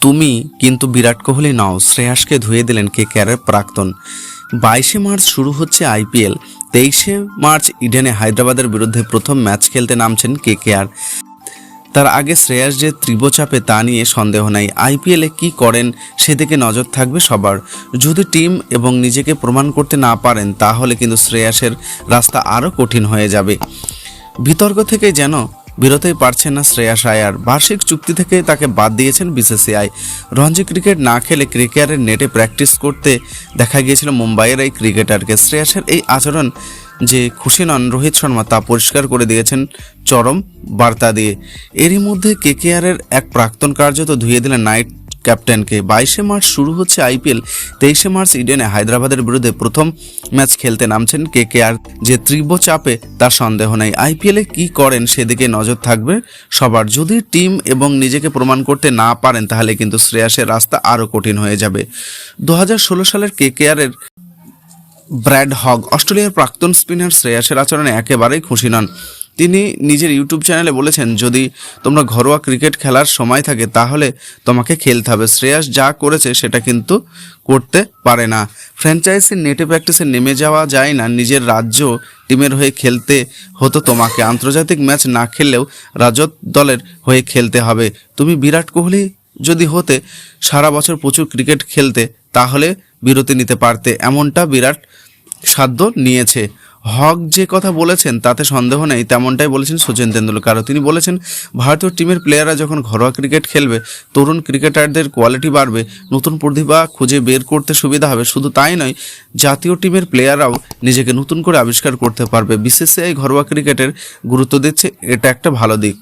তুমি কিন্তু বিরাট কোহলি নাও, শ্রেয়াসকে ধুয়ে দিলেন কে কেয়ারের প্রাক্তন। বাইশে মার্চ শুরু হচ্ছে আইপিএল, তেইশে মার্চ ইডেনে হায়দ্রাবাদের বিরুদ্ধে প্রথম ম্যাচ খেলতে নামছেন কে কেয়ার তার আগে শ্রেয়াস যে ত্রিবচাপে তা নিয়ে সন্দেহ নাই, আইপিএলে কি করেন সেদিকে নজর থাকবে সবার। যদি টিম এবং নিজেকে প্রমাণ করতে না পারেন, তাহলে কিন্তু শ্রেয়াসের রাস্তা আরও কঠিন হয়ে যাবে। বিতর্ক থেকে যেন বিরতই পারছেন না শ্রেয়াস আয়ার বার্ষিক চুক্তি থেকে তাকে বাদ দিয়েছেন বিসিসিআই। রঞ্জি ক্রিকেট না খেলে ক্রিকেটের নেটে প্র্যাকটিস করতে দেখা গিয়েছিল মুম্বাইয়ের এই ক্রিকেটারকে। শ্রেয়াসের এই আচরণ যে খুশি নন, রোহিত শর্মা তা পরিষ্কার করে দিয়েছেন চরম বার্তা দিয়ে। এরই মধ্যে কেকেআরের এক প্রাক্তন কার্য তো ধুয়ে দিলেন নাইট ক্যাপ্টেনকে। বাইশে মার্চ শুরু হচ্ছে আইপিএল। তেইশে মার্চ ইডেনে হায়দ্রাবাদের বিরুদ্ধে প্রথম ম্যাচ খেলতে নামছেন কে কে আর যে তীব্র চাপে তার সন্দেহ নেই। আইপিএলে কি করেন সেদিকে নজর থাকবে। সবার যদি টিম এবং নিজেকে প্রমাণ করতে না পারেন, তাহলে কিন্তু শ্রেয়াসের রাস্তা আরও কঠিন হয়ে যাবে। দু হাজার ষোলো সালের কে কে আরের ব্র্যাড হগ, অস্ট্রেলিয়ার প্রাক্তন স্পিনার শ্রেয়াসের আচরণে একেবারেই খুশি নন। তিনি নিজের ইউটিউব চ্যানেলে বলেছেন, যদি তোমরা ঘরোয়া ক্রিকেট খেলার সময় থাকে, তাহলে তোমাকে খেলতে হবে। শ্রেয়াস যা করেছে সেটা কিন্তু করতে পারে না। ফ্র্যাঞ্চাইজির নেটে প্র্যাকটিসে নেমে যাওয়া যায় না। নিজের রাজ্য টিমের হয়ে খেলতে হতো তোমাকে। আন্তর্জাতিক ম্যাচ না খেললেও রাজত দলের হয়ে খেলতে হবে। তুমি বিরাট কোহলি যদি হতে সারা বছর প্রচুর ক্রিকেট খেলতে, তাহলে বিরতি নিতে পারতে। এমনটা বিরাট সাধ্য নিয়েছে। হক যে কথা বলেছেন, তাতে সন্দেহ নেই, তেমনটাই বলেছেন সচিন তেন্ডুলকারও তিনি বলেছেন, ভারতীয় টিমের প্লেয়াররা যখন ঘরোয়া ক্রিকেট খেলবে, তরুণ ক্রিকেটারদের কোয়ালিটি বাড়বে, নতুন প্রতিভা খুঁজে বের করতে সুবিধা হবে। শুধু তাই নয়, জাতীয় টিমের প্লেয়াররাও নিজেকে নতুন করে আবিষ্কার করতে পারবে। বিসিসিআই ঘরোয়া ক্রিকেটের গুরুত্ব দিচ্ছে, এটা একটা ভালো দিক।